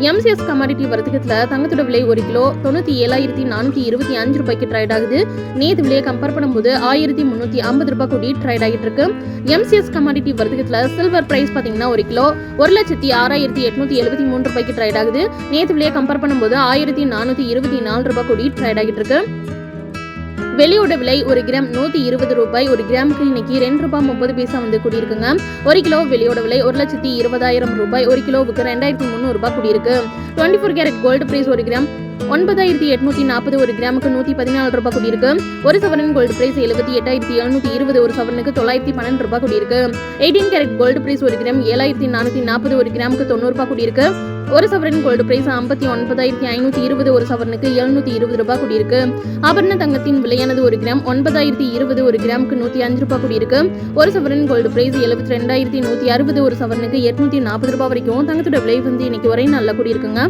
MCS commodity வர்த்தகத்தில் தங்கத்தோட விலை ஒரு கிலோ தொண்ணூற்றி ஏழாயிரத்தி நானூற்றி இருபத்தி அஞ்சு ரூபாய்க்கு ட்ரைட் ஆகுது. நேற்று விலையை கம்பேர் பண்ணும்போது ஆயிரத்தி முந்நூற்றி ஐம்பது ரூபாய் கூடி ட்ரைட் ஆகிட்டு இருக்கு. எம்சிஎஸ் கமாடிட்டி வர்த்தகத்தில் சில்வர் பிரைஸ் பார்த்தீங்கன்னா ஒரு கிலோ ஒரு லட்சத்தி ஆறாயிரத்தி எட்நூத்தி எழுபத்தி மூணு ரூபாய்க்கு ட்ரைட் ஆகுது. நேற்று விலையை கம்பேர் பண்ணும்போது ஆயிரத்தி நானூற்றி இருபத்தி நாலு ரூபாய் கூடி ட்ரைட் ஆகிட்டு இருக்கு. வெளியோட விலை ஒரு கிராம் நூத்தி இருபது ரூபாய் ஒரு கிராமுக்கு இன்னைக்கு ரெண்டு ரூபாய் முப்பது பைசா வந்து கூடியிருக்குங்க. ஒரு கிலோ வெளியோட விலை ஒரு லட்சத்தி இருபதாயிரம் ரூபாய் ஒரு கிலோவுக்கு ரெண்டாயிரத்தி முந்நூறு ரூபாய் கூடியிருக்கு. Twenty four carat gold price ஒரு கிராம் ஒன்பதாயிரத்தி எட்நூத்தி நாற்பது ஒரு கிராமுக்கு நூற்றி பதினாலு ரூபாய் கூடியிருக்கு. ஒரு சவரன் கோல்டு பிரைஸ் எழுபத்தி எட்டாயிரத்தி எழுநூத்தி இருபது ஒரு சவரனுக்கு தொள்ளாயிரத்தி பன்னெண்டு ரூபாய் கூடியிருக்கு. எயிட்டீன் கேரட் கோல்டு பிரைஸ் ஒரு கிராம் ஏழாயிரத்தி நானூற்றி நாற்பது ஒரு கிராமுக்கு தொண்ணூறு ரூபாய் கூடியிருக்கு. ஒரு சவரன் கோல்டு பிரைஸ் ஐம்பத்தி ஒன்பதாயிரத்தி ஐநூற்றி இருபது ஒரு சவரனுக்கு எழுநூத்தி இருபது ரூபாய் கூடியிருக்கு. ஆபரண தங்கத்தின் விலையானது ஒரு கிராம் ஒன்பதாயிரத்தி இருபது ஒரு கிராமுக்கு நூற்றி அஞ்சு ரூபாய் கூடியிருக்கு. ஒரு சவரன் கோல்டு பிரைஸ் எழுபத்தி ரெண்டாயிரத்தி நூற்றி அறுபது ஒரு சவரனுக்கு எட்நூத்தி நாற்பது ரூபாய் வரைக்கும் தங்கத்தோட விலை வந்து இன்னைக்கு ஒரே நல்ல கூடியிருக்குங்க.